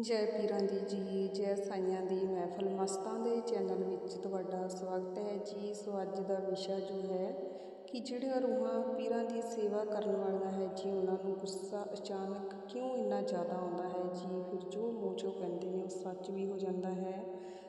ਜੈ ਪੀਰਾਂ ਦੀ ਜੀ, ਜੈ ਸਾਈਆਂ ਦੀ ਮਹਿਫਲ। ਮਸਤਾਂ ਦੇ ਚੈਨਲ ਵਿੱਚ ਤੁਹਾਡਾ ਸਵਾਗਤ ਹੈ। ਜੀ, ਸੋ ਅੱਜ ਦਾ ਵਿਸ਼ਾ ਜੋ ਹੈ ਕਿ ਜਿਹੜੀਆਂ ਰੂਹਾਂ ਪੀਰਾਂ ਦੀ ਸੇਵਾ ਕਰਨ ਵਾਲੀਆਂ ਹੈ ਜੀ, ਉਹਨਾਂ ਨੂੰ ਗੁੱਸਾ ਅਚਾਨਕ ਕਿਉਂ ਇੰਨਾ ਜ਼ਿਆਦਾ ਆਉਂਦਾ ਹੈ? ਜੀ, ਫਿਰ ਜੋ ਮੂੰਹ ਚੋਂ ਕਹਿੰਦੇ ਨੇ, ਉਹ ਸੱਚ ਵੀ ਹੋ ਜਾਂਦਾ ਹੈ।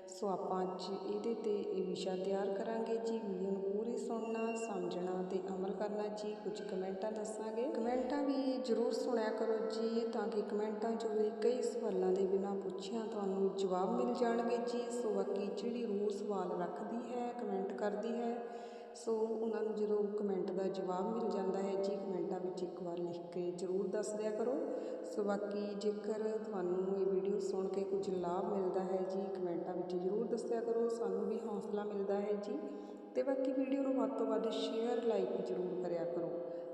ਸੋ ਆਪਾਂ ਅੱਜ ਇਹਦੇ ਤੇ ਇਹ ਵਿਸ਼ਾ ਤਿਆਰ ਕਰਾਂਗੇ ਜੀ। ਵੀਡੀਓ ਨੂੰ ਪੂਰੀ ਸੁਣਨਾ, ਸਮਝਣਾ ਤੇ ਅਮਲ ਕਰਨਾ ਜੀ। ਕੁਝ ਕਮੈਂਟਾਂ ਦੱਸਾਂਗੇ। ਕਮੈਂਟਾਂ ਵੀ ਜ਼ਰੂਰ ਸੁਣਿਆ ਕਰੋ ਜੀ, ਤਾਂ ਕਿ ਕਮੈਂਟਾਂ 'ਚ ਵੀ ਕਈ ਸਵਾਲਾਂ ਦੇ ਬਿਨਾਂ ਪੁੱਛਿਆ ਤੁਹਾਨੂੰ ਜਵਾਬ ਮਿਲ ਜਾਣਗੇ ਜੀ। ਸੋ ਬਾਕੀ ਜਿਹੜੀ ਰੂਹ ਸਵਾਲ ਰੱਖਦੀ ਹੈ, ਕਮੈਂਟ ਕਰਦੀ ਹੈ ਸੋ ਉਹਨਾਂ ਨੂੰ ਜਦੋਂ ਕਮੈਂਟ ਦਾ ਜਵਾਬ ਮਿਲ ਜਾਂਦਾ ਹੈ, ਜੀ ਕਮੈਂਟਾਂ ਵਿੱਚ ਇੱਕ ਵਾਰ ਲਿਖ ਕੇ ਜ਼ਰੂਰ ਦੱਸ ਦਿਆ ਕਰੋ। ਸੋ ਬਾਕੀ ਜੇਕਰ ਤੁਹਾਨੂੰ ਇਹ ਵੀਡੀਓ ਸੁਣ ਕੇ ਕੁਝ ਲਾਭ ਮਿਲਦਾ ਹੈ, ਜੀ ਕਮੈਂਟਾਂ ਵਿੱਚ ਜ਼ਰੂਰ ਦੱਸਿਆ ਕਰੋ। ਸਾਨੂੰ ਵੀ ਹੌਸਲਾ ਮਿਲਦਾ ਹੈ, ਜੀ। ਤੇ ਬਾਕੀ ਵੀਡੀਓ ਨੂੰ ਵੱਧ ਤੋਂ ਵੱਧ ਸ਼ੇਅਰ, ਲਾਈਕ ਜ਼ਰੂਰ ਕਰਿਆ ਕਰੋ।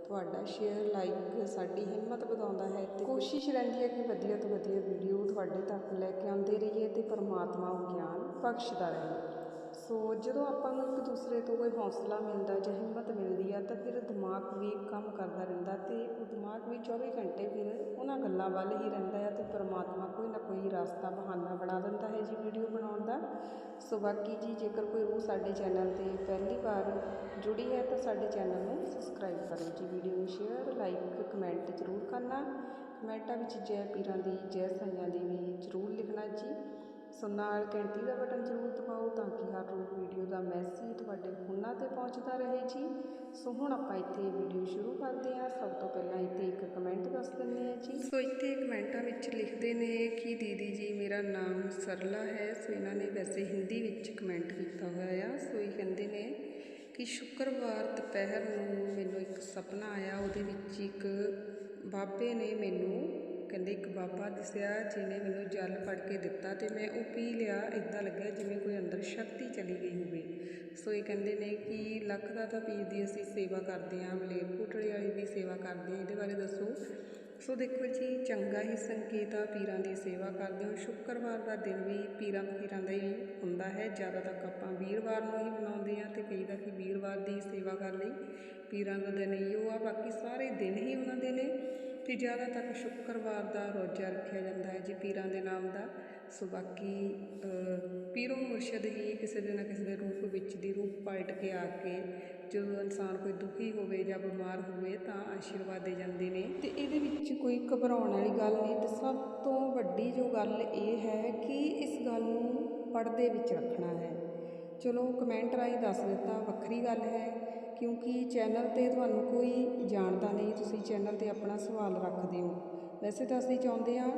ਤੁਹਾਡਾ ਸ਼ੇਅਰ, ਲਾਈਕ ਸਾਡੀ ਹਿੰਮਤ ਵਧਾਉਂਦਾ ਹੈ ਤੇ ਕੋਸ਼ਿਸ਼ ਰਹਿੰਦੀ ਹੈ ਕਿ ਵਧੀਆ ਤੋਂ ਵਧੀਆ ਵੀਡੀਓ ਤੁਹਾਡੇ ਤੱਕ ਲੈ ਕੇ ਆਉਂਦੇ ਰਹੀਏ ਤੇ ਪਰਮਾਤਮਾ ਗਿਆਨ ਬਖਸ਼ਦਾ ਰਹੇ। ਸੋ ਜਦੋਂ ਆਪਾਂ ਨੂੰ ਇੱਕ ਦੂਸਰੇ ਤੋਂ ਕੋਈ ਹੌਸਲਾ ਮਿਲਦਾ ਜਾਂ ਹਿੰਮਤ ਮਿਲਦੀ ਆ ਤਾਂ ਫਿਰ ਦਿਮਾਗ ਵੀ ਕੰਮ ਕਰਦਾ ਰਹਿੰਦਾ ਅਤੇ ਉਹ ਦਿਮਾਗ ਵੀ 24 ਘੰਟੇ ਫਿਰ ਉਹਨਾਂ ਗੱਲਾਂ ਵੱਲ ਹੀ ਰਹਿੰਦਾ ਹੈ ਅਤੇ ਪਰਮਾਤਮਾ ਕੋਈ ਨਾ ਕੋਈ ਰਸਤਾ, ਬਹਾਨਾ ਬਣਾ ਦਿੰਦਾ ਹੈ ਜੀ ਵੀਡੀਓ ਬਣਾਉਣ ਦਾ। ਸੋ ਬਾਕੀ ਜੀ, ਜੇਕਰ ਕੋਈ ਉਹ ਸਾਡੇ ਚੈਨਲ ਤੇ ਪਹਿਲੀ ਵਾਰ ਜੁੜੀ ਹੈ, ਤਾਂ ਸਾਡੇ ਚੈਨਲ ਨੂੰ ਸਬਸਕ੍ਰਾਈਬ ਕਰੋ ਜੀ। ਵੀਡੀਓ ਨੂੰ ਸ਼ੇਅਰ, ਲਾਈਕ, ਕਮੈਂਟ ਜ਼ਰੂਰ ਕਰਨਾ। ਕਮੈਂਟਾਂ ਵਿੱਚ ਜੈ ਪੀਰਾਂ ਦੀ, ਜੈ ਸਾਈਆਂ ਦੀ ਵੀ ਜ਼ਰੂਰ ਲਿਖਣਾ ਜੀ। ਸੋ ਨਾਲ ਘੰਟੀ ਦਾ ਬਟਨ ਜ਼ਰੂਰ ਦਬਾਓ ਤਾਂ ਕਿ ਹਰ ਰੋਜ਼ ਵੀਡੀਓ ਦਾ ਮੈਸੇਜ ਤੁਹਾਡੇ ਫੋਨਾਂ ਤੇ ਪਹੁੰਚਦਾ ਰਹੇ ਜੀ। ਸੋ ਹੁਣ ਆਪਾਂ ਇੱਥੇ ਵੀਡੀਓ ਸ਼ੁਰੂ ਕਰਦੇ ਹਾਂ। ਸਭ ਤੋਂ ਪਹਿਲਾਂ ਇੱਥੇ ਇੱਕ ਕਮੈਂਟ ਦੱਸ ਦਿੰਦੇ ਹਾਂ ਜੀ। ਸੋ ਇੱਥੇ ਕਮੈਂਟਾਂ ਵਿੱਚ ਲਿਖਦੇ ਨੇ ਕਿ ਦੀਦੀ ਜੀ, ਮੇਰਾ ਨਾਮ ਸਰਲਾ ਹੈ। ਸੋ ਇਹਨਾਂ ਨੇ ਵੈਸੇ ਹਿੰਦੀ ਵਿੱਚ ਕਮੈਂਟ ਕੀਤਾ ਹੋਇਆ ਆ। ਸੋ ਇਹ ਕਹਿੰਦੇ ਨੇ ਕਿ ਸ਼ੁੱਕਰਵਾਰ ਦੁਪਹਿਰ ਨੂੰ ਮੈਨੂੰ ਇੱਕ ਸੁਪਨਾ ਆਇਆ। ਉਹਦੇ ਵਿੱਚ ਇੱਕ ਬਾਬੇ ਨੇ ਮੈਨੂੰ ਕਹਿੰਦੇ ਇੱਕ ਬਾਬਾ ਦਿਸਿਆ ਜਿਹਨੇ ਮੈਨੂੰ ਜਲ ਫੜ ਕੇ ਦਿੱਤਾ ਤੇ ਮੈਂ ਉਹ ਪੀ ਲਿਆ ਇਦਾਂ ਲੱਗਿਆ ਜਿਵੇਂ ਕੋਈ ਅੰਦਰ ਸ਼ਕਤੀ ਚਲੀ ਗਈ ਹੋਵੇ। ਸੋ ਇਹ ਕਹਿੰਦੇ ਨੇ ਕਿ ਲੱਖ ਦਾ ਤਾਂ ਪੀਰ ਦੀ ਅਸੀਂ ਸੇਵਾ ਕਰਦੇ ਹਾਂ, ਮਲੇਰਕੋਟਲੇ ਵਾਲੀ ਦੀ ਸੇਵਾ ਕਰਦੇ ਹਾਂ। ਇਹਦੇ ਬਾਰੇ ਦੱਸੋ। ਸੋ ਦੇਖੋ ਜੀ, ਚੰਗਾ ਹੀ ਸੰਕੇਤ ਆ ਪੀਰਾਂ ਦੀ ਸੇਵਾ ਕਰਦੇ ਹੋ ਸ਼ੁੱਕਰਵਾਰ ਦਾ ਦਿਨ ਵੀ ਪੀਰਾਂ ਫਕੀਰਾਂ ਦਾ ਹੀ ਹੁੰਦਾ ਹੈ। ਜ਼ਿਆਦਾ ਤੱਕ ਆਪਾਂ ਵੀਰਵਾਰ ਨੂੰ ਹੀ ਮਨਾਉਂਦੇ ਆ ਤੇ ਕਹੀਦਾ ਕਿ ਵੀਰਵਾਰ ਦੀ ਸੇਵਾ ਕਰ ਲਈ। ਪੀਰਾਂ ਦਾ ਦਿਨ ਹੀ ਉਹ ਆ, ਬਾਕੀ ਸਾਰੇ ਦਿਨ ਹੀ ਉਹਨਾਂ ਦੇ ਨੇ। ਤੇ ਜ਼ਿਆਦਾ ਤੱਕ ਸ਼ੁੱਕਰਵਾਰ ਦਾ ਰੋਜ਼ਾ ਰੱਖਿਆ ਜਾਂਦਾ ਹੈ ਜੀ ਪੀਰਾਂ ਦੇ ਨਾਮ ਦਾ। ਸੋ ਬਾਕੀ ਪੀਰੋ ਮੁਰਸ਼ਦ ਹੀ ਕਿਸੇ ਦੇ ਨਾ ਕਿਸੇ ਦੇ ਰੂਪ ਵਿੱਚ ਦੀ ਰੂਪ ਪਲਟ ਕੇ ਆ ਕੇ ਜਦੋਂ ਇਨਸਾਨ ਕੋਈ ਦੁਖੀ ਹੋਵੇ ਜਾਂ ਬਿਮਾਰ ਹੋਵੇ ਤਾਂ ਆਸ਼ੀਰਵਾਦ ਦੇ ਜਾਂਦੇ ਨੇ। ਤੇ ਇਹਦੇ ਵਿੱਚ ਕੋਈ ਘਬਰਾਉਣ ਵਾਲੀ ਗੱਲ ਨਹੀਂ ਤੇ ਸਭ ਤੋਂ ਵੱਡੀ ਜੋ ਗੱਲ ਇਹ ਹੈ ਕਿ ਇਸ ਗੱਲ ਨੂੰ ਪਰਦੇ ਵਿੱਚ ਰੱਖਣਾ ਹੈ। ਚਲੋ ਕਮੈਂਟ ਰਾਹੀਂ ਦੱਸ ਦਿੱਤਾ, ਵੱਖਰੀ ਗੱਲ ਹੈ, ਕਿਉਂਕਿ ਚੈਨਲ ਤੇ ਤੁਹਾਨੂੰ ਕੋਈ ਜਾਣਦਾ ਨਹੀਂ, ਤੁਸੀਂ ਚੈਨਲ ਤੇ ਆਪਣਾ ਸਵਾਲ ਰੱਖਦੇ ਹੋ। ਵੈਸੇ ਤਾਂ ਅਸੀਂ ਚਾਹੁੰਦੇ ਹਾਂ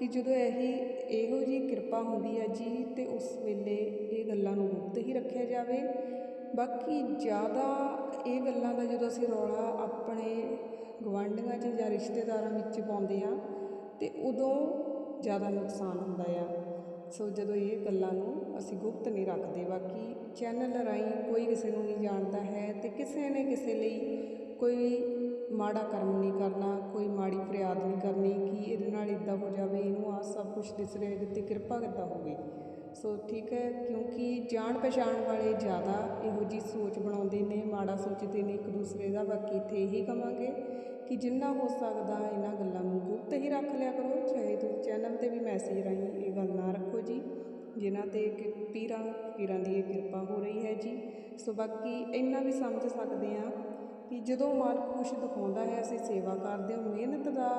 ਕਿ ਜਦੋਂ ਇਹੀ, ਇਹੋ ਜਿਹੀ ਕਿਰਪਾ ਹੁੰਦੀ ਹੈ ਜੀ, ਤੇ ਉਸ ਵੇਲੇ ਇਹ ਗੱਲਾਂ ਨੂੰ ਗੁਪਤ ਹੀ ਰੱਖਿਆ ਜਾਵੇ। ਬਾਕੀ ਜ਼ਿਆਦਾ ਇਹ ਗੱਲਾਂ ਦਾ ਜਦੋਂ ਅਸੀਂ ਰੌਲਾ ਆਪਣੇ ਗੁਆਂਢੀਆਂ 'ਚ ਜਾਂ ਰਿਸ਼ਤੇਦਾਰਾਂ ਵਿੱਚ ਪਾਉਂਦੇ ਹਾਂ, ਤੇ ਉਦੋਂ ਜ਼ਿਆਦਾ ਨੁਕਸਾਨ ਹੁੰਦਾ ਆ। ਸੋ ਜਦੋਂ ਇਹ ਗੱਲਾਂ ਨੂੰ ਅਸੀਂ ਗੁਪਤ ਨਹੀਂ ਰੱਖਦੇ, ਬਾਕੀ ਚੈਨਲ ਰਾਹੀਂ ਕੋਈ ਕਿਸੇ ਨੂੰ ਨਹੀਂ ਜਾਣਦਾ ਹੈ ਅਤੇ ਕਿਸੇ ਨੇ ਕਿਸੇ ਲਈ ਕੋਈ ਮਾੜਾ ਕਰਮ ਨਹੀਂ ਕਰਨਾ, ਕੋਈ ਮਾੜੀ ਫਰਿਆਦ ਨਹੀਂ ਕਰਨੀ, ਕਿ ਇਹਦੇ ਨਾਲ ਇਦਾਂ ਹੋ ਜਾਵੇ, ਇਹਨੂੰ ਆ ਸਭ ਕੁਝ ਦਿਸ ਰਿਹਾ, ਇਹਦੇ ਤੇ ਕਿਰਪਾ ਕਿੱਦਾਂ ਹੋਵੇ? ਸੋ ਠੀਕ ਹੈ, ਕਿਉਂਕਿ ਜਾਣ ਪਛਾਣ ਵਾਲੇ ਜ਼ਿਆਦਾ ਇਹੋ ਜੀ ਸੋਚ ਬਣਾਉਂਦੇ ਨੇ, ਮਾੜਾ ਸੋਚਦੇ ਨੇ ਇੱਕ ਦੂਸਰੇ ਦਾ, ਬਾਕੀ ਇੱਥੇ ਇਹੀ ਕਵਾਂਗੇ ਕਿ ਜਿੰਨਾ ਹੋ ਸਕਦਾ ਇਹਨਾਂ ਗੱਲਾਂ ਨੂੰ ਗੁਪਤ ਹੀ ਰੱਖ ਲਿਆ ਕਰੋ, ਚਾਹੇ ਤੁਸੀਂ ਚੈਨਲ ਤੇ ਵੀ ਮੈਸੇਜ ਰਾਹੀਂ ਇਹ ਗੱਲ ਨਾ ਰੱਖੋ ਜੀ, ਜਿਨ੍ਹਾਂ ਤੇ ਕਿ ਪੀਰਾਂ ਪੀਰਾਂ ਦੀ ਇਹ ਕਿਰਪਾ ਹੋ ਰਹੀ ਹੈ ਜੀ। ਸੋ ਬਾਕੀ ਇੰਨਾ ਵੀ ਸਮਝ ਸਕਦੇ ਆ ਕਿ ਜਦੋਂ ਮਨ ਖੁਸ਼ ਦਿਖਾਉਂਦਾ ਹੈ, ਅਸੀਂ ਸੇਵਾ ਕਰਦੇ ਹਾਂ, ਮਿਹਨਤ ਦਾ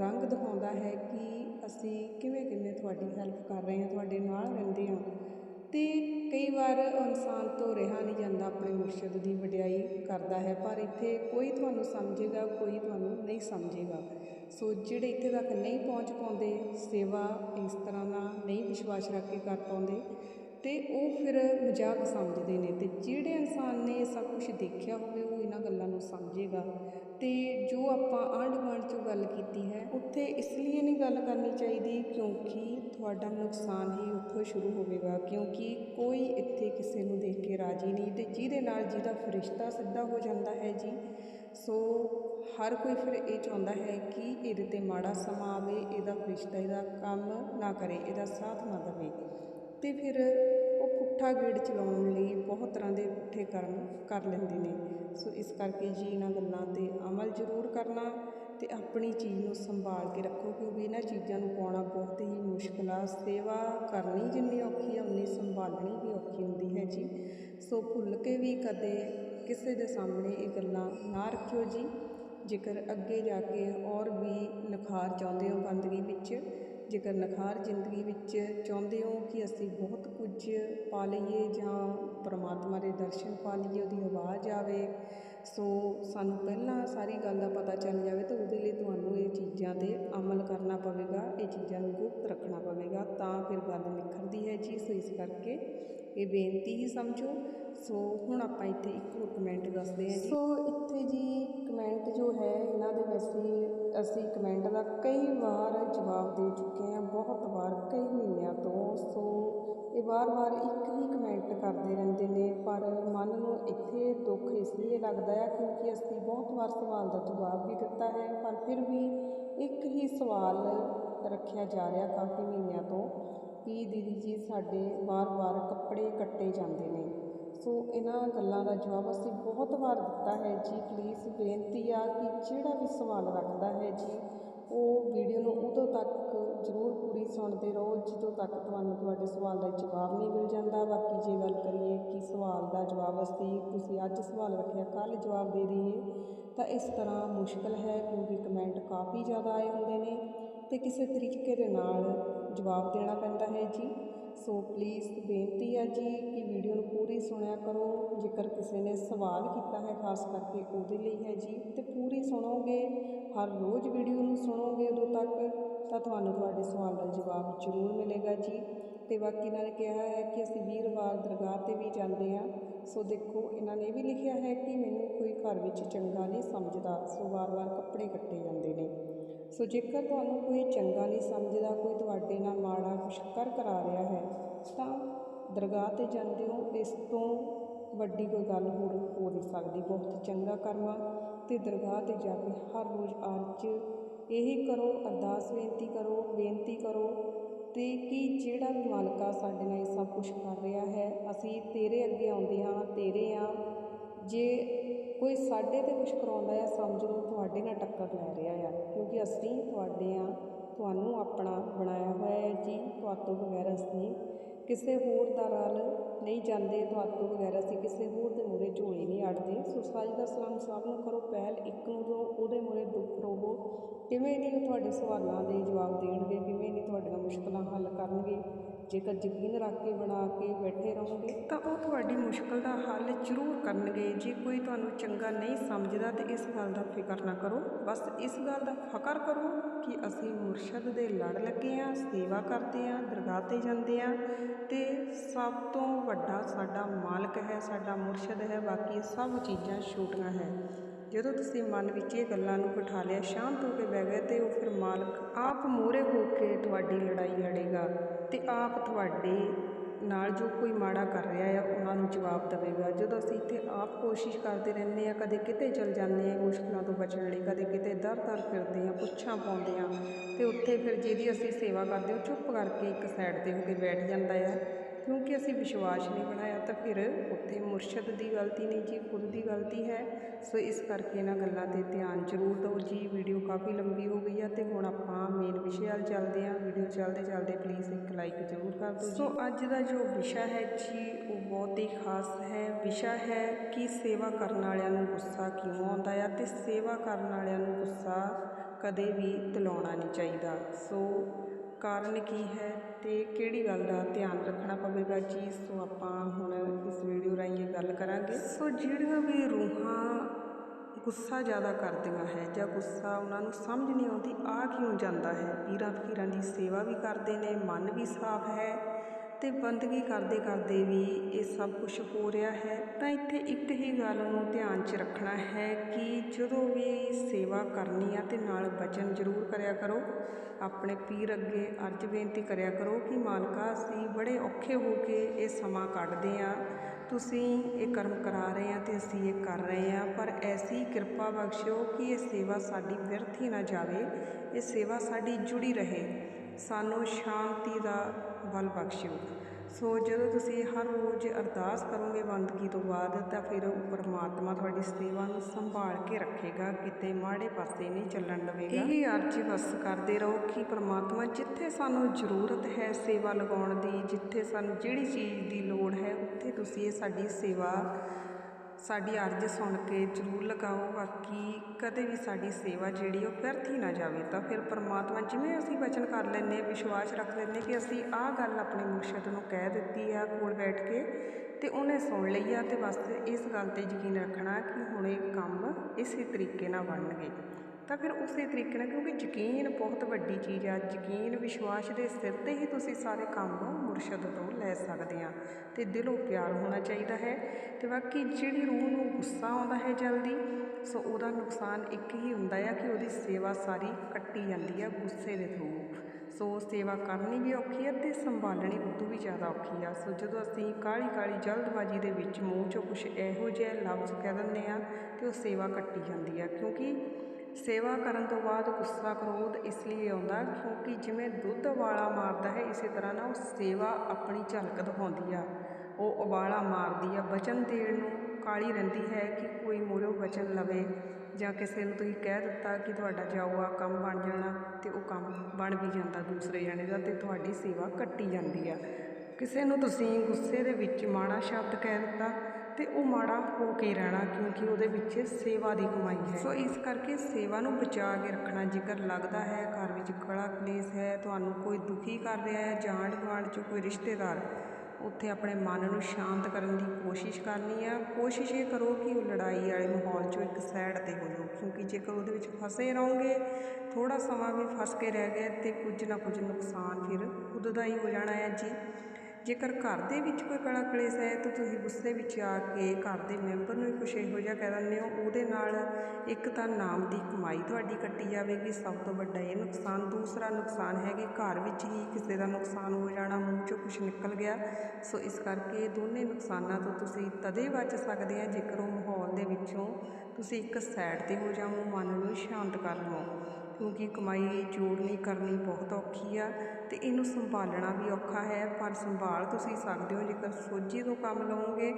ਰੰਗ ਦਿਖਾਉਂਦਾ ਹੈ ਕਿ ਅਸੀਂ ਕਿਵੇਂ ਕਿਵੇਂ ਤੁਹਾਡੀ ਹੈਲਪ ਕਰ ਰਹੇ ਹਾਂ, ਤੁਹਾਡੇ ਨਾਲ ਰਹਿੰਦੇ ਹਾਂ। ਅਤੇ ਕਈ ਵਾਰ ਇਨਸਾਨ ਤੋਂ ਰਿਹਾ ਨਹੀਂ ਜਾਂਦਾ, ਆਪਣੇ ਮੁਰਸ਼ਿਦ ਦੀ ਵਡਿਆਈ ਕਰਦਾ ਹੈ, ਪਰ ਇੱਥੇ ਕੋਈ ਤੁਹਾਨੂੰ ਸਮਝੇਗਾ, ਕੋਈ ਤੁਹਾਨੂੰ ਨਹੀਂ ਸਮਝੇਗਾ। ਸੋ ਜਿਹੜੇ ਇੱਥੇ ਤੱਕ ਨਹੀਂ ਪਹੁੰਚ ਪਾਉਂਦੇ, ਸੇਵਾ ਇਸ ਤਰ੍ਹਾਂ ਨਾਲ ਨਹੀਂ ਵਿਸ਼ਵਾਸ ਰੱਖ ਕੇ ਕਰ ਪਾਉਂਦੇ, ਤੇ ਉਹ ਫਿਰ ਮਜ਼ਾਕ ਸਮਝਦੇ ਨੇ। ਤੇ ਜਿਹੜੇ ਇਨਸਾਨ ਨੇ ਸਭ ਕੁਝ ਦੇਖਿਆ ਹੋਵੇ, ਉਹ ਇਹਨਾਂ ਗੱਲਾਂ ਨੂੰ ਸਮਝੇਗਾ। ਤੇ ਜੋ ਆਪਾਂ ਆਂਢ ਗੁਆਂਢ 'ਚੋਂ ਗੱਲ ਕੀਤੀ ਹੈ, ਉੱਥੇ ਇਸ ਲਈ ਨਹੀਂ ਗੱਲ ਕਰਨੀ ਚਾਹੀਦੀ ਕਿਉਂਕਿ ਤੁਹਾਡਾ ਨੁਕਸਾਨ ਹੀ ਉੱਥੋਂ ਸ਼ੁਰੂ ਹੋਵੇਗਾ। ਕਿਉਂਕਿ ਕੋਈ ਇੱਥੇ ਕਿਸੇ ਨੂੰ ਦੇਖ ਕੇ ਰਾਜੀ ਨਹੀਂ ਤੇ ਜਿਹਦੇ ਨਾਲ ਜਿਹਦਾ ਫਰਿਸ਼ਤਾ ਸਿੱਧਾ ਹੋ ਜਾਂਦਾ ਹੈ ਜੀ, ਸੋ ਹਰ ਕੋਈ ਫਿਰ ਇਹ ਚਾਹੁੰਦਾ ਹੈ ਕਿ ਇਹਦੇ ਤੇ ਮਾੜਾ ਸਮਾਂ ਆਵੇ, ਇਹਦਾ ਫਰਿਸ਼ਤਾ, ਇਹਦਾ ਕੰਮ ਨਾ ਕਰੇ, ਇਹਦਾ ਸਾਥ ਨਾ ਦੇਵੇ। ਤੇ ਫਿਰ ਪੁੱਠਾ ਗੇੜ ਚਲਾਉਣ ਲਈ ਬਹੁਤ ਤਰ੍ਹਾਂ ਦੇ ਪੁੱਠੇ ਕਰਮ ਕਰ ਲੈਂਦੇ ਨੇ। ਸੋ ਇਸ ਕਰਕੇ ਜੀ ਇਹਨਾਂ ਗੱਲਾਂ ਤੇ ਅਮਲ ਜ਼ਰੂਰ ਕਰਨਾ ਅਤੇ ਆਪਣੀ ਚੀਜ਼ ਨੂੰ ਸੰਭਾਲ ਕੇ ਰੱਖੋ ਕਿਉਂਕਿ ਇਹਨਾਂ ਚੀਜ਼ਾਂ ਨੂੰ ਪਾਉਣਾ ਬਹੁਤ ਹੀ ਮੁਸ਼ਕਿਲ ਆ। ਸੇਵਾ ਕਰਨੀ ਜਿੰਨੀ ਔਖੀ ਆ, ਉਨੀ ਸੰਭਾਲਣੀ ਵੀ ਔਖੀ ਹੁੰਦੀ ਹੈ ਜੀ। ਸੋ ਭੁੱਲ ਕੇ ਵੀ ਕਦੇ ਕਿਸੇ ਦੇ ਸਾਹਮਣੇ ਇਹ ਗੱਲਾਂ ਨਾ ਰੱਖਿਓ ਜੀ। ਜੇਕਰ ਅੱਗੇ ਜਾ ਕੇ ਔਰ ਵੀ ਨਿਖਾਰ ਚਾਹੁੰਦੇ ਹੋ ਬੰਦਗੀ ਵਿੱਚ ਜੇਕਰ ਨਿਖਾਰ ਜ਼ਿੰਦਗੀ ਵਿੱਚ ਚਾਹੁੰਦੇ ਹੋ ਕਿ ਅਸੀਂ ਬਹੁਤ ਕੁਝ ਪਾ ਲਈਏ ਜਾਂ ਪਰਮਾਤਮਾ ਦੇ ਦਰਸ਼ਨ ਪਾ ਲਈਏ, ਉਹਦੀ ਆਵਾਜ਼ ਆਵੇ, ਸੋ ਸਾਨੂੰ ਪਹਿਲਾਂ ਸਾਰੀ ਗੱਲ ਦਾ ਪਤਾ ਚੱਲ ਜਾਵੇ ਤਾਂ ਉਹਦੇ ਲਈ ਤੁਹਾਨੂੰ ਇਹ ਚੀਜ਼ਾਂ 'ਤੇ ਅਮਲ ਕਰਨਾ ਪਵੇਗਾ, ਇਹ ਚੀਜ਼ਾਂ ਨੂੰ ਗੁਪਤ ਰੱਖਣਾ ਪਵੇਗਾ, ਤਾਂ ਫਿਰ ਗੱਲ ਨਿਖਰਦੀ ਹੈ ਜੀ। ਸੋ ਇਸ ਕਰਕੇ ਇਹ ਬੇਨਤੀ ਹੀ ਸਮਝੋ। ਸੋ ਹੁਣ ਆਪਾਂ ਇੱਥੇ ਇੱਕ ਹੋਰ ਕਮੈਂਟ ਦੱਸਦੇ ਹਾਂ ਜੀ। ਸੋ ਇੱਥੇ ਜੀ ਕਮੈਂਟ ਜੋ ਹੈ, ਇਹਨਾਂ ਦੇ ਵੈਸੇ ਅਸੀਂ ਕਮੈਂਟ ਦਾ ਕਈ ਵਾਰ ਜਵਾਬ ਦੇ ਚੁੱਕੇ ਹਾਂ, ਬਹੁਤ ਵਾਰ, ਕਈ ਮਹੀਨਿਆਂ ਤੋਂ। ਸੋ ਇਹ ਵਾਰ-ਵਾਰ ਇੱਕ ਹੀ ਕਮੈਂਟ ਕਰਦੇ ਰਹਿੰਦੇ ਨੇ, ਪਰ ਮਨ ਨੂੰ ਇੱਥੇ ਦੁੱਖ ਇਸ ਲਈ ਲੱਗਦਾ ਹੈ ਕਿਉਂਕਿ ਅਸੀਂ ਬਹੁਤ ਵਾਰ ਸਵਾਲ ਦਾ ਜਵਾਬ ਵੀ ਦਿੱਤਾ ਹੈ, ਪਰ ਫਿਰ ਵੀ ਇੱਕ ਹੀ ਸਵਾਲ ਰੱਖਿਆ ਜਾ ਰਿਹਾ ਕਾਫੀ ਮਹੀਨਿਆਂ ਤੋਂ ਕਿ ਦੀਦੀ ਜੀ ਸਾਡੇ ਵਾਰ-ਵਾਰ ਕੱਪੜੇ ਕੱਟੇ ਜਾਂਦੇ ਨੇ। ਸੋ ਇਹਨਾਂ ਗੱਲਾਂ ਦਾ ਜਵਾਬ ਅਸੀਂ ਬਹੁਤ ਵਾਰ ਦਿੱਤਾ ਹੈ ਜੀ। ਪਲੀਜ਼ ਬੇਨਤੀ ਆ ਕਿ ਜਿਹੜਾ ਵੀ ਸਵਾਲ ਰੱਖਦਾ ਹੈ ਜੀ ਉਹ ਵੀਡੀਓ ਨੂੰ ਉਦੋਂ ਤੱਕ ਜ਼ਰੂਰ ਪੂਰੀ ਸੁਣਦੇ ਰਹੋ, ਜਦੋਂ ਤੱਕ ਤੁਹਾਨੂੰ ਤੁਹਾਡੇ ਸਵਾਲ ਦਾ ਜਵਾਬ ਨਹੀਂ ਮਿਲ ਜਾਂਦਾ। ਬਾਕੀ ਜੇ ਗੱਲ ਕਰੀਏ ਕਿ ਸਵਾਲ ਦਾ ਜਵਾਬ ਅਸੀਂ, ਤੁਸੀਂ ਅੱਜ ਸਵਾਲ ਰੱਖਿਆ ਕੱਲ ਜਵਾਬ ਦੇ ਦਈਏ, ਤਾਂ ਇਸ ਤਰ੍ਹਾਂ ਮੁਸ਼ਕਲ ਹੈ ਕਿਉਂਕਿ ਕਮੈਂਟ ਕਾਫੀ ਜ਼ਿਆਦਾ ਆਏ ਹੁੰਦੇ ਨੇ ਤੇ ਕਿਸੇ ਤਰੀਕੇ ਦੇ ਨਾਲ ਜਵਾਬ ਦੇਣਾ ਪੈਂਦਾ ਹੈ ਜੀ। ਸੋ ਪਲੀਜ਼ ਬੇਨਤੀ ਹੈ ਜੀ ਕਿ ਵੀਡੀਓ ਨੂੰ ਪੂਰੀ ਸੁਣਿਆ ਕਰੋ। ਜੇਕਰ ਕਿਸੇ ਨੇ ਸਵਾਲ ਕੀਤਾ ਹੈ, ਖਾਸ ਕਰਕੇ ਉਹਦੇ ਲਈ ਹੈ ਜੀ, ਤੇ ਪੂਰੀ ਸੁਣੋਗੇ ਹਰ ਰੋਜ਼ ਵੀਡੀਓ ਨੂੰ ਸੁਣੋਗੇ ਉਦੋਂ ਤੱਕ ਤਾਂ ਤੁਹਾਨੂੰ ਤੁਹਾਡੇ ਸਵਾਲ ਦਾ ਜਵਾਬ ਜ਼ਰੂਰ ਮਿਲੇਗਾ ਜੀ। ਤੇ ਬਾਕੀ ਇਹਨਾਂ ਨੇ ਕਿਹਾ ਹੈ ਕਿ ਅਸੀਂ ਵੀਰਵਾਰ ਦਰਗਾਹ ਤੇ ਵੀ ਜਾਂਦੇ ਹਾਂ। ਸੋ ਦੇਖੋ, ਇਹਨਾਂ ਨੇ ਵੀ ਲਿਖਿਆ ਹੈ ਕਿ ਮੈਨੂੰ ਕੋਈ ਘਰ ਵਿੱਚ ਚੰਗਾ ਨਹੀਂ ਸਮਝਦਾ। ਸੋ ਵਾਰ-ਵਾਰ ਕੱਪੜੇ ਕੱਟੇ ਜਾਂਦੇ ਨੇ। ਸੋ ਜੇਕਰ ਤੁਹਾਨੂੰ ਕੋਈ ਚੰਗਾ ਨਹੀਂ ਸਮਝਦਾ, ਕੋਈ ਤੁਹਾਡੇ ਨਾਲ ਮਾੜਾ ਕੁਛ ਕਰ ਕਰਾ ਰਿਹਾ ਹੈ, ਤਾਂ ਦਰਗਾਹ ਤੇ ਜਾਂਦੇ ਹੋ, ਇਸ ਤੋਂ ਵੱਡੀ ਕੋਈ ਗੱਲ ਹੋਰ ਹੋ ਨਹੀਂ ਸਕਦੀ। ਬਹੁਤ ਚੰਗਾ ਕਰਮਾ ਤੇ ਦਰਗਾਹ ਤੇ ਜਾ ਕੇ ਹਰ ਰੋਜ਼ ਅਰਜ ਇਹੀ ਕਰੋ, ਅਰਦਾਸ ਬੇਨਤੀ ਕਰੋ ਬੇਨਤੀ ਕਰੋ ਤੇ ਕਿ ਜਿਹੜਾ ਵੀ ਮਾਲਕਾ ਸਾਡੇ ਨਾਲ ਇਹ ਸਭ ਕੁਝ ਕਰ ਰਿਹਾ ਹੈ, ਅਸੀਂ ਤੇਰੇ ਅੱਗੇ ਆਉਂਦੇ ਹਾਂ, ਤੇਰੇ ਆ ਜੇ ਕੋਈ ਸਾਡੇ ਤੇ ਕੁਝ ਕਰਾਉਂਦਾ ਆ, ਸਮਝ ਲਓ ਤੁਹਾਡੇ ਨਾਲ ਟੱਕਰ ਲੈ ਰਿਹਾ ਆ, ਕਿਉਂਕਿ ਅਸੀਂ ਤੁਹਾਡੇ ਆ ਤੁਹਾਨੂੰ ਆਪਣਾ ਬਣਾਇਆ ਹੋਇਆ ਹੈ ਜੀ ਤੁਹਾਤੋਂ ਬਗੈਰ ਅਸੀਂ ਕਿਸੇ ਹੋਰ ਦਾ ਰਲ ਨਹੀਂ ਜਾਂਦੇ ਤੁਹਾਤੋਂ ਵਗੈਰਾ ਅਸੀਂ ਕਿਸੇ ਹੋਰ ਦੇ ਮੂਹਰੇ ਝੋਲੀ ਨਹੀਂ ਅੜਦੇ। ਸੋ ਸਾਜ ਦਾ ਸਲਾਮ ਸਭ ਨੂੰ ਕਰੋ, ਪਹਿਲ ਇੱਕ ਨੂੰ ਦੋ ਉਹਦੇ ਮੂਹਰੇ ਦੁੱਖ ਰੋਵੋ। ਕਿਵੇਂ ਨਹੀਂ ਉਹ ਤੁਹਾਡੇ ਸਵਾਲਾਂ ਦੇ ਜਵਾਬ ਦੇਣਗੇ, ਕਿਵੇਂ ਨਹੀਂ ਤੁਹਾਡੀਆਂ ਮੁਸ਼ਕਲਾਂ ਹੱਲ ਕਰਨਗੇ। ਜੇਕਰ ਯਕੀਨ ਰੱਖ ਕੇ, ਬਣਾ ਕੇ ਬੈਠੇ ਰਹੋਗੇ, ਤਾਂ ਉਹ ਤੁਹਾਡੀ ਮੁਸ਼ਕਲ ਦਾ ਹੱਲ ਜ਼ਰੂਰ ਕਰਨਗੇ। ਜੇ ਕੋਈ ਤੁਹਾਨੂੰ ਚੰਗਾ ਨਹੀਂ ਸਮਝਦਾ, ਤੇ ਇਸ ਗੱਲ ਦਾ ਫਿਕਰ ਨਾ ਕਰੋ। ਬਸ ਇਸ ਗੱਲ ਦਾ ਫਕਰ ਕਰੋ ਕਿ ਅਸੀਂ ਮੁਰਸ਼ਦ ਦੇ ਲੜ ਲੱਗੇ ਹਾਂ, ਸੇਵਾ ਕਰਦੇ ਹਾਂ, ਦਰਗਾਹ ਤੇ ਜਾਂਦੇ ਹਾਂ। ਤੇ ਸਭ ਤੋਂ ਵੱਡਾ ਸਾਡਾ ਮਾਲਕ ਹੈ, ਸਾਡਾ ਮੁਰਸ਼ਦ ਹੈ, ਬਾਕੀ ਸਭ ਚੀਜ਼ਾਂ ਛੋਟੀਆਂ ਹੈ। ਜਦੋਂ ਤੁਸੀਂ ਮਨ ਵਿੱਚ ਇਹ ਗੱਲਾਂ ਨੂੰ ਬਿਠਾ ਲਿਆ, ਸ਼ਾਂਤ ਹੋ ਕੇ ਬਹਿ ਗਏ ਤੇ ਉਹ ਫਿਰ ਮਾਲਕ ਆਪ ਮੂਹਰੇ ਹੋ ਕੇ ਤੁਹਾਡੀ ਲੜਾਈ ਲੜੇਗਾ ਤੇ ਆਪ ਤੁਹਾਡੇ ਨਾਲ ਜੋ ਕੋਈ ਮਾੜਾ ਕਰ ਰਿਹਾ ਆ, ਉਹਨਾਂ ਨੂੰ ਜਵਾਬ ਦੇਵੇਗਾ। ਜਦੋਂ ਅਸੀਂ ਇੱਥੇ ਆਪ ਕੋਸ਼ਿਸ਼ ਕਰਦੇ ਰਹਿੰਦੇ ਹਾਂ, ਕਦੇ ਕਿਤੇ ਚਲ ਜਾਂਦੇ ਹਾਂ ਮੁਸ਼ਕਲਾਂ ਤੋਂ ਬਚਣ ਲਈ, ਕਦੇ ਕਿਤੇ ਦਰ ਦਰ ਫਿਰਦੇ ਹਾਂ, ਪੁੱਛਾਂ ਪਾਉਂਦੇ ਹਾਂ ਅਤੇ ਉੱਥੇ ਫਿਰ ਜਿਹਦੀ ਅਸੀਂ ਸੇਵਾ ਕਰਦੇ ਉਹ ਚੁੱਪ ਕਰਕੇ ਇੱਕ ਸਾਈਡ ਤੇ ਹੋ ਕੇ ਬੈਠ ਜਾਂਦਾ ਆ। ਕਿਉਂਕਿ ਅਸੀਂ ਵਿਸ਼ਵਾਸ ਨਹੀਂ ਬਣਾਇਆ ਤਾਂ ਫਿਰ ਉੱਥੇ ਮੁਰਸ਼ਦ ਦੀ ਗਲਤੀ ਨਹੀਂ ਜੀ, ਖੁਦ ਦੀ ਗਲਤੀ ਹੈ। ਸੋ ਇਸ ਕਰਕੇ ਇਹਨਾਂ ਗੱਲਾਂ 'ਤੇ ਧਿਆਨ ਜ਼ਰੂਰ ਦਿਓ ਜੀ। ਵੀਡੀਓ ਕਾਫੀ ਲੰਬੀ ਹੋ ਗਈ ਆ ਤੇ ਹੁਣ ਆਪਾਂ ਮੇਨ ਵਿਸ਼ੇ ਵੱਲ ਚੱਲਦੇ ਹਾਂ। ਵੀਡੀਓ ਚੱਲਦੇ ਚੱਲਦੇ ਪਲੀਜ਼ ਇੱਕ ਲਾਈਕ ਜ਼ਰੂਰ ਕਰ ਦਿਓ ਸੋ ਅੱਜ ਦਾ ਜੋ ਵਿਸ਼ਾ ਹੈ ਜੀ, ਉਹ ਬਹੁਤ ਹੀ ਖਾਸ ਹੈ। ਵਿਸ਼ਾ ਹੈ ਕਿ ਸੇਵਾ ਕਰਨ ਵਾਲਿਆਂ ਨੂੰ ਗੁੱਸਾ ਕਿਉਂ ਆਉਂਦਾ ਆ ਤੇ ਸੇਵਾ ਕਰਨ ਵਾਲਿਆਂ ਨੂੰ ਗੁੱਸਾ ਕਦੇ ਵੀ ਦਿਲਾਉਣਾ ਨਹੀਂ ਚਾਹੀਦਾ। ਸੋ ਕਾਰਨ ਕੀ ਹੈ ਅਤੇ ਕਿਹੜੀ ਗੱਲ ਦਾ ਧਿਆਨ ਰੱਖਣਾ ਪਵੇਗਾ? ਜੀ, ਸੋ ਆਪਾਂ ਹੁਣ ਇਸ ਵੀਡੀਓ ਰਾਹੀਂ ਇਹ ਗੱਲ ਕਰਾਂਗੇ। ਸੋ ਜਿਹੜੀਆਂ ਵੀ ਰੂਹਾਂ ਗੁੱਸਾ ਜ਼ਿਆਦਾ ਕਰਦੀਆਂ ਹੈ ਜਾਂ ਗੁੱਸਾ ਉਹਨਾਂ ਨੂੰ ਸਮਝ ਨਹੀਂ ਆਉਂਦੀ, ਆ ਕਿਉਂ ਜਾਂਦਾ ਹੈ? ਪੀਰਾਂ ਫਕੀਰਾਂ ਦੀ ਸੇਵਾ ਵੀ ਕਰਦੇ ਨੇ, ਮਨ ਵੀ ਸਾਫ਼ ਹੈ। ਅਤੇ ਬੰਦਗੀ ਕਰਦੇ ਕਰਦੇ ਵੀ ਇਹ ਸਭ ਕੁਝ ਹੋ ਰਿਹਾ ਹੈ, ਤਾਂ ਇੱਥੇ ਇੱਕ ਹੀ ਗੱਲ ਨੂੰ ਧਿਆਨ 'ਚ ਰੱਖਣਾ ਹੈ ਕਿ ਜਦੋਂ ਵੀ ਸੇਵਾ ਕਰਨੀ ਆ ਤੇ ਨਾਲ ਬਚਨ ਜ਼ਰੂਰ ਕਰਿਆ ਕਰੋ, ਆਪਣੇ ਪੀਰ ਅੱਗੇ ਅਰਜ ਬੇਨਤੀ ਕਰਿਆ ਕਰੋ ਕਿ ਮਾਲਕਾ, ਅਸੀਂ ਬੜੇ ਔਖੇ ਹੋ ਕੇ ਇਹ ਸਮਾਂ ਕੱਢਦੇ ਆ, ਤੁਸੀਂ ਇਹ ਕਰਮ ਕਰਾ ਰਹੇ ਆ ਤੇ ਅਸੀਂ ਇਹ ਕਰ ਰਹੇ ਆ, ਪਰ ਐਸੀ ਕਿਰਪਾ ਬਖਸ਼ਿਓ ਕਿ ਇਹ ਸੇਵਾ ਸਾਡੀ ਵਿਅਰਥ ਹੀ ਨਾ ਜਾਵੇ, ਇਹ ਸੇਵਾ ਸਾਡੀ ਜੁੜੀ ਰਹੇ। ਸਾਨੂੰ ਸ਼ਾਂਤੀ ਦਾ ਬਲ ਬਖਸ਼ਿਓ। ਸੋ ਜਦੋਂ ਤੁਸੀਂ ਹਰ ਰੋਜ਼ ਅਰਦਾਸ ਕਰੋਗੇ ਬੰਦਗੀ ਤੋਂ ਬਾਅਦ, ਤਾਂ ਫਿਰ ਉਹ ਪਰਮਾਤਮਾ ਤੁਹਾਡੀ ਸੇਵਾ ਨੂੰ ਸੰਭਾਲ ਕੇ ਰੱਖੇਗਾ, ਕਿਤੇ ਮਾੜੇ ਪਾਸੇ ਨਹੀਂ ਚੱਲਣ ਦੇਵੇਗਾ। ਇਹ ਅਰਜ਼ੀ ਬਸ ਕਰਦੇ ਰਹੋ ਕਿ ਪਰਮਾਤਮਾ ਜਿੱਥੇ ਸਾਨੂੰ ਜ਼ਰੂਰਤ ਹੈ ਸੇਵਾ ਲਗਾਉਣ ਦੀ, ਜਿੱਥੇ ਸਾਨੂੰ ਜਿਹੜੀ ਚੀਜ਼ ਦੀ ਲੋੜ ਹੈ, ਉੱਥੇ ਤੁਸੀਂ ਇਹ ਸਾਡੀ ਸੇਵਾ ਸਾਡੀ ਅਰਜ਼ ਸੁਣ ਕੇ ਜ਼ਰੂਰ ਲਗਾਓ, ਬਾਕੀ ਕਦੇ ਵੀ ਸਾਡੀ ਸੇਵਾ ਜਿਹੜੀ ਉਹ ਵਿਅਰਥ ਹੀ ਨਾ ਜਾਵੇ, ਤਾਂ ਫਿਰ ਪਰਮਾਤਮਾ ਜਿਵੇਂ ਅਸੀਂ ਵਚਨ ਕਰ ਲੈਂਦੇ ਵਿਸ਼ਵਾਸ ਰੱਖ ਲੈਂਦੇ ਕਿ ਅਸੀਂ ਆਹ ਗੱਲ ਆਪਣੇ ਮੁਰਸ਼ਿਦ ਨੂੰ ਕਹਿ ਦਿੱਤੀ ਆ ਕੋਲ ਬੈਠ ਕੇ ਤੇ ਉਹਨੇ ਸੁਣ ਲਈ ਆ ਤੇ ਬਸ ਇਸ ਗੱਲ ਤੇ ਯਕੀਨ ਰੱਖਣਾ ਕਿ ਹੁਣ ਇਹ ਕੰਮ ਇਸੇ ਤਰੀਕੇ ਨਾਲ ਬਣਨਗੇ। ਤਾਂ ਫਿਰ ਉਸੇ ਤਰੀਕੇ ਨਾਲ, ਕਿਉਂਕਿ ਯਕੀਨ ਬਹੁਤ ਵੱਡੀ ਚੀਜ਼ ਆ, ਯਕੀਨ ਵਿਸ਼ਵਾਸ ਦੇ ਸਿਰ ਤੇ ਹੀ ਤੁਸੀਂ ਸਾਰੇ ਕੰਮ ਨੂੰ ਮੁਰਸ਼ਦ ਤੋਂ ਲੈ ਸਕਦੇ ਆ ਤੇ ਦਿਲੋਂ ਪਿਆਰ ਹੋਣਾ ਚਾਹੀਦਾ ਹੈ। ਤੇ ਬਾਕੀ ਜਿਹੜੀ ਰੂਹ ਨੂੰ ਗੁੱਸਾ ਆਉਂਦਾ ਹੈ ਜਲਦੀ, ਸੋ ਉਹਦਾ ਨੁਕਸਾਨ ਇੱਕ ਹੀ ਹੁੰਦਾ ਆ ਕਿ ਉਹਦੀ ਸੇਵਾ ਸਾਰੀ ਕੱਟੀ ਜਾਂਦੀ ਆ ਗੁੱਸੇ ਦੇ ਥਰੂ। ਸੋ ਸੇਵਾ ਕਰਨੀ ਵੀ ਔਖੀ ਹੈ ਤੇ ਸੰਭਾਲਣੀ ਉਦੋਂ ਵੀ ਜ਼ਿਆਦਾ ਔਖੀ ਆ। ਸੋ ਜਦੋਂ ਅਸੀਂ ਕਾਲੀ ਕਾਲੀ ਜਲਦਬਾਜ਼ੀ ਦੇ ਵਿੱਚ ਮੂੰਹ 'ਚੋਂ ਕੁਝ ਇਹੋ ਜਿਹੇ ਲਫ਼ਜ਼ ਕਹਿ ਦਿੰਦੇ ਆ ਤੇ ਉਹ ਸੇਵਾ ਕੱਟੀ ਜਾਂਦੀ ਆ, ਕਿਉਂਕਿ ਸੇਵਾ ਕਰਨ ਤੋਂ ਬਾਅਦ ਗੁੱਸਾ ਕ੍ਰੋਧ ਇਸ ਲਈ ਆਉਂਦਾ ਕਿਉਂਕਿ ਜਿਵੇਂ ਦੁੱਧ ਉਬਾਲਾ ਮਾਰਦਾ ਹੈ, ਇਸੇ ਤਰ੍ਹਾਂ ਨਾ ਉਹ ਸੇਵਾ ਆਪਣੀ ਝਲਕ ਦਿਖਾਉਂਦੀ ਆ। ਉਹ ਉਬਾਲਾ ਮਾਰਦੀ ਆ। ਬਚਨ ਦੇਣ ਨੂੰ ਕਾਲੀ ਰਹਿੰਦੀ ਹੈ ਕਿ ਕੋਈ ਮੂਹਰੋਂ ਵਚਨ ਲਵੇ ਜਾਂ ਕਿਸੇ ਨੂੰ ਤੁਸੀਂ ਕਹਿ ਦਿੱਤਾ ਕਿ ਤੁਹਾਡਾ ਜਾਊਗਾ ਕੰਮ ਬਣ ਜਾਣਾ ਤੇ ਉਹ ਕੰਮ ਬਣ ਵੀ ਜਾਂਦਾ ਦੂਸਰੇ ਜਣੇ ਦਾ ਤੇ ਤੁਹਾਡੀ ਸੇਵਾ ਕੱਟੀ ਜਾਂਦੀ ਆ। ਕਿਸੇ ਨੂੰ ਤੁਸੀਂ ਗੁੱਸੇ ਦੇ ਵਿੱਚ ਮਾੜਾ ਸ਼ਬਦ ਕਹਿ ਦਿੱਤਾ ਅਤੇ ਉਹ ਮਾੜਾ ਹੋ ਕੇ ਰਹਿਣਾ ਕਿਉਂਕਿ ਉਹਦੇ ਵਿੱਚ ਸੇਵਾ ਦੀ ਕਮਾਈ ਹੈ। ਸੋ ਇਸ ਕਰਕੇ ਸੇਵਾ ਨੂੰ ਬਚਾ ਕੇ ਰੱਖਣਾ ਜੇਕਰ ਲੱਗਦਾ ਹੈ, ਘਰ ਵਿੱਚ ਕਲਾ ਕਲੇਸ਼ ਹੈ, ਤੁਹਾਨੂੰ ਕੋਈ ਦੁਖੀ ਕਰ ਰਿਹਾ ਹੈ, ਜਾਣ ਗੁਆਂਢ 'ਚ ਕੋਈ ਰਿਸ਼ਤੇਦਾਰ, ਉੱਥੇ ਆਪਣੇ ਮਨ ਨੂੰ ਸ਼ਾਂਤ ਕਰਨ ਦੀ ਕੋਸ਼ਿਸ਼ ਕਰਨੀ ਆ। ਕੋਸ਼ਿਸ਼ ਇਹ ਕਰੋ ਕਿ ਉਹ ਲੜਾਈ ਵਾਲੇ ਮਾਹੌਲ 'ਚੋਂ ਇੱਕ ਸਾਈਡ ਤੇ ਹੋ ਜਾਓ, ਕਿਉਂਕਿ ਜੇਕਰ ਉਹਦੇ ਵਿੱਚ ਫਸੇ ਰਹੋਗੇ ਥੋੜਾ ਸਮਾਂ ਵੀ ਫਸ ਕੇ ਰਹਿ ਗਏ ਤੇ ਕੁਝ ਨਾ ਕੁਝ ਨੁਕਸਾਨ ਫਿਰ ਖੁਦ ਦਾ ਹੀ ਹੋ ਜਾਣਾ ਹੈ ਜੀ। ਜੇਕਰ ਘਰ ਦੇ ਵਿੱਚ ਕੋਈ ਕਲਾ ਕਲੇਸ਼ ਹੈ ਤਾਂ ਤੁਸੀਂ ਗੁੱਸੇ ਵਿੱਚ ਆ ਕੇ ਘਰ ਦੇ ਮੈਂਬਰ ਨੂੰ ਹੀ ਕੁਛ ਇਹੋ ਜਿਹਾ ਕਹਿ ਦਿੰਦੇ ਹੋ। ਉਹਦੇ ਨਾਲ ਇੱਕ ਤਾਂ ਨਾਮ ਦੀ ਕਮਾਈ ਤੁਹਾਡੀ ਕੱਟੀ ਜਾਵੇਗੀ। ਸਭ ਤੋਂ ਵੱਡਾ ਇਹ ਨੁਕਸਾਨ। ਦੂਸਰਾ ਨੁਕਸਾਨ ਹੈ ਕਿ ਘਰ ਵਿੱਚ ਹੀ ਕਿਸੇ ਦਾ ਨੁਕਸਾਨ ਹੋ ਜਾਣਾ, ਮੂੰਹ ਚੋਂ ਕੁਝ ਨਿਕਲ ਗਿਆ। ਸੋ ਇਸ ਕਰਕੇ ਦੋਨੇ ਨੁਕਸਾਨਾਂ ਤੋਂ ਤੁਸੀਂ ਤਦੇ ਬਚ ਸਕਦੇ ਆ ਜੇਕਰ ਉਹ ਮਾਹੌਲ ਦੇ ਵਿੱਚੋਂ ਤੁਸੀਂ ਇੱਕ ਸਾਈਡ ਤੇ ਹੋ ਜਾਵੋ ਮਨ ਨੂੰ ਸ਼ਾਂਤ ਕਰ ਲਵੋ। ਕਿਉਂਕਿ ਕਮਾਈ ਜੋੜਨੀ ਕਰਨੀ ਬਹੁਤ ਔਖੀ ਆ ਅਤੇ ਇਹਨੂੰ ਸੰਭਾਲਣਾ ਵੀ ਔਖਾ ਹੈ, ਪਰ ਸੰਭਾਲ ਤੁਸੀਂ ਸਕਦੇ ਹੋ, ਜੇਕਰ ਸੋਝੀ ਤੋਂ ਕੰਮ ਲਓਗੇ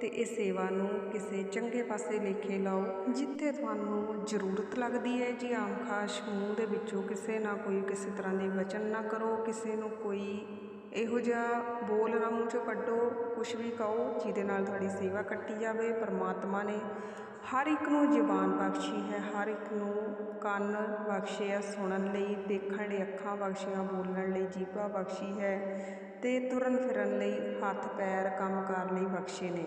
ਤੇ ਇਹ ਸੇਵਾ ਨੂੰ ਕਿਸੇ ਚੰਗੇ ਪਾਸੇ ਲੇਖੇ ਲਾਓ, ਜਿੱਥੇ ਤੁਹਾਨੂੰ ਜ਼ਰੂਰਤ ਲੱਗਦੀ ਹੈ। ਜੀ ਆਮ ਖਾਸ ਮੂੰਹ ਦੇ ਵਿੱਚੋਂ ਕਿਸੇ ਨਾ ਕੋਈ ਕਿਸੇ ਤਰ੍ਹਾਂ ਦੇ ਵਚਨ ਨਾ ਕਰੋ, ਕਿਸੇ ਨੂੰ ਕੋਈ ਇਹੋ ਜਿਹਾ ਬੋਲ ਨਾ ਮੂੰਹ ਚੋਂ ਕੱਢੋ ਕੁਝ ਵੀ ਕਹੋ, ਜਿਹਦੇ ਨਾਲ ਤੁਹਾਡੀ ਸੇਵਾ ਕੱਟੀ ਜਾਵੇ। ਪਰਮਾਤਮਾ ਨੇ ਹਰ ਇੱਕ ਨੂੰ ਜਬਾਨ ਬਖਸ਼ੀ ਹੈ, ਹਰ ਇੱਕ ਨੂੰ ਕੰਨ ਬਖਸ਼ਿਆ, ਸੁਣਨ ਲਈ, ਦੇਖਣ ਲਈ, ਅੱਖਾਂ ਬਖਸ਼ੀਆਂ, ਬੋਲਣ ਲਈ, ਜੀਭਾ ਬਖਸ਼ੀ ਹੈ ਅਤੇ ਤੁਰਨ ਫਿਰਨ ਲਈ, ਹੱਥ, ਪੈਰ ਕੰਮ ਕਰਨ ਲਈ ਬਖਸ਼ੇ ਨੇ।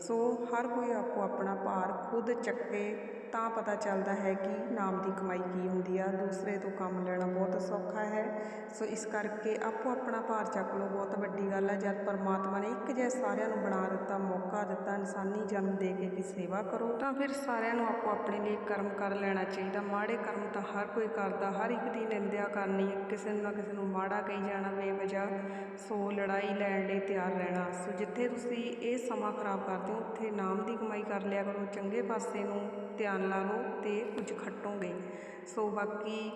ਸੋ ਹਰ ਕੋਈ ਆਪੋ ਆਪਣਾ ਭਾਰ ਖੁਦ ਚੱਕੇ ਤਾਂ ਪਤਾ ਚੱਲਦਾ ਹੈ ਕਿ ਨਾਮ ਦੀ ਕਮਾਈ ਕੀ ਹੁੰਦੀ ਆ। ਦੂਸਰੇ ਤੋਂ ਕੰਮ ਲੈਣਾ ਬਹੁਤ ਸੌਖਾ ਹੈ। ਸੋ ਇਸ ਕਰਕੇ ਆਪੋ ਆਪਣਾ ਭਾਰ ਚੱਕ ਲਓ, ਬਹੁਤ ਵੱਡੀ ਗੱਲ ਹੈ ਜਦ ਪਰਮਾਤਮਾ ਨੇ ਇੱਕ ਜਿਹਾ ਸਾਰਿਆਂ ਨੂੰ ਬਣਾ ਦਿੱਤਾ, ਮੌਕਾ ਦਿੱਤਾ, ਇਨਸਾਨੀ ਜਨਮ ਦੇ ਕੇ ਵੀ ਸੇਵਾ ਕਰੋ, ਤਾਂ ਫਿਰ ਸਾਰਿਆਂ ਨੂੰ ਆਪੋ ਆਪਣੇ ਲਈ ਕਰਮ ਕਰ ਲੈਣਾ ਚਾਹੀਦਾ। ਮਾੜੇ ਕਰਮ ਤਾਂ ਹਰ ਕੋਈ ਕਰਦਾ, ਹਰ ਇੱਕ ਦੀ ਨਿੰਦਿਆ ਕਰਨੀ, ਕਿਸੇ ਨੂੰ ਨਾ ਕਿਸੇ ਨੂੰ ਮਾੜਾ ਕਹੀ ਜਾਣਾ ਬੇਵਜ੍ਹਾ, ਸੋ ਲੜਾਈ ਲੈਣ ਲਈ ਤਿਆਰ ਰਹਿਣਾ। ਸੋ ਜਿੱਥੇ ਤੁਸੀਂ ਇਹ ਸਮਾਂ ਖਰਾਬ ਕਰਦੇ ਹੋ, ਉੱਥੇ ਨਾਮ ਦੀ ਕਮਾਈ ਕਰ ਲਿਆ ਕਰੋ, ਚੰਗੇ ਪਾਸੇ ਨੂੰ, ਧਿਆਨ ਲਾ ਲਓ ਤੇ ਕੁਝ ਖੱਟੋਗੇ। ਸੋ ਬਾਕੀ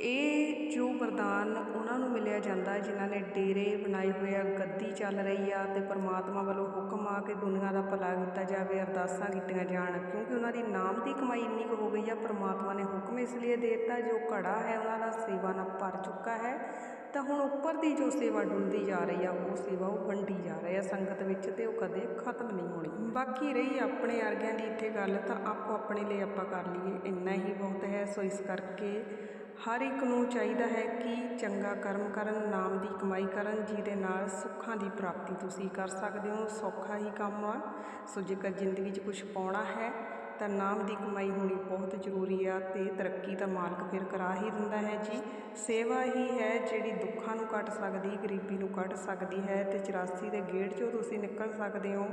ਇਹ ਜੋ ਵਰਦਾਨ ਉਹਨਾਂ ਨੂੰ ਮਿਲਿਆ ਜਾਂਦਾ, ਜਿਨ੍ਹਾਂ ਨੇ ਡੇਰੇ ਬਣਾਏ ਹੋਏ ਆ, ਗੱਦੀ ਚੱਲ ਰਹੀ ਆ ਅਤੇ ਪਰਮਾਤਮਾ ਵੱਲੋਂ ਹੁਕਮ ਆ ਕੇ ਦੁਨੀਆ ਦਾ ਭਲਾ ਕੀਤਾ ਜਾਵੇ, ਅਰਦਾਸਾਂ ਕੀਤੀਆਂ ਜਾਣ। ਕਿਉਂਕਿ ਉਹਨਾਂ ਦੀ ਨਾਮ ਦੀ ਕਮਾਈ ਇੰਨੀ ਕੁ ਹੋ ਗਈ ਆ, ਪਰਮਾਤਮਾ ਨੇ ਹੁਕਮ ਇਸ ਲਈ ਦੇ ਦਿੱਤਾ, ਜੋ ਘੜਾ ਹੈ ਉਹਨਾਂ ਦਾ ਸੇਵਾ ਨਾਲ ਭਰ ਚੁੱਕਾ ਹੈ। ਤਾਂ ਹੁਣ ਉੱਪਰ ਦੀ ਜੋ ਸੇਵਾ ਡੁੱਲਦੀ ਜਾ ਰਹੀ ਆ, ਉਹ ਸੇਵਾ ਉਹ ਵੰਡੀ ਜਾ ਰਹੀ ਆ ਸੰਗਤ ਵਿੱਚ ਤੇ ਉਹ ਕਦੇ ਖਤਮ ਨਹੀਂ ਹੋਣੀ। ਬਾਕੀ ਰਹੀ ਆਪਣੇ ਅਰਗਿਆਂ ਦੀ ਇੱਥੇ ਗੱਲ, ਤਾਂ ਆਪੋ ਆਪਣੇ ਲਈ ਆਪਾਂ ਕਰ ਲਈਏ, ਇੰਨਾ ਹੀ ਬਹੁਤ ਹੈ। ਸੋ ਇਸ ਕਰਕੇ ਹਰ ਇੱਕ ਨੂੰ ਚਾਹੀਦਾ ਹੈ ਕਿ ਚੰਗਾ ਕਰਮ ਕਰਨ, ਨਾਮ ਦੀ ਕਮਾਈ ਕਰਨ, ਜਿਹਦੇ ਨਾਲ ਸੁੱਖਾਂ ਦੀ ਪ੍ਰਾਪਤੀ ਤੁਸੀਂ ਕਰ ਸਕਦੇ ਹੋ। ਸੌਖਾ ਹੀ ਕੰਮ ਆ। ਸੋ ਜੇਕਰ ਜ਼ਿੰਦਗੀ 'ਚ ਕੁਝ ਪਾਉਣਾ ਹੈ, ਤਾਂ ਨਾਮ ਦੀ ਕਮਾਈ ਹੋਣੀ ਬਹੁਤ ਜ਼ਰੂਰੀ ਆ ਤੇ ਤਰੱਕੀ ਤਾਂ ਮਾਲਕ ਫਿਰ ਕਰਾ ਹੀ ਦਿੰਦਾ ਹੈ ਜੀ। ਸੇਵਾ ਹੀ ਹੈ ਜਿਹੜੀ ਦੁੱਖਾਂ ਨੂੰ ਕੱਟ ਸਕਦੀ, ਗਰੀਬੀ ਨੂੰ ਕੱਟ ਸਕਦੀ ਹੈ ਤੇ 84 ਦੇ ਗੇੜ 'ਚੋਂ ਤੁਸੀਂ ਨਿਕਲ ਸਕਦੇ ਹੋ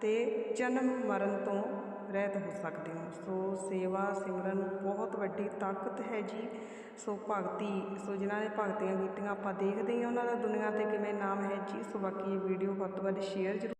ਤੇ ਜਨਮ ਮਰਨ ਤੋਂ ਰਹਿਤ ਹੋ ਸਕਦੇ ਹੋ। ਸੋ ਸੇਵਾ ਸਿਮਰਨ ਬਹੁਤ ਵੱਡੀ ਤਾਕਤ ਹੈ ਜੀ। ਸੋ ਭਗਤੀ, ਸੋ ਜਿਨ੍ਹਾਂ ਨੇ ਭਗਤੀਆਂ ਕੀਤੀਆਂ, ਆਪਾਂ ਦੇਖਦੇ ਹਾਂ ਉਹਨਾਂ ਦਾ ਦੁਨੀਆ ਤੇ ਕਿਵੇਂ ਨਾਮ ਹੈ ਜੀ। ਸੋ ਬਾਕੀ ਇਹ ਵੀਡੀਓ ਵੱਧ ਤੋਂ ਵੱਧ ਸ਼ੇਅਰ ਜ਼ਰੂਰ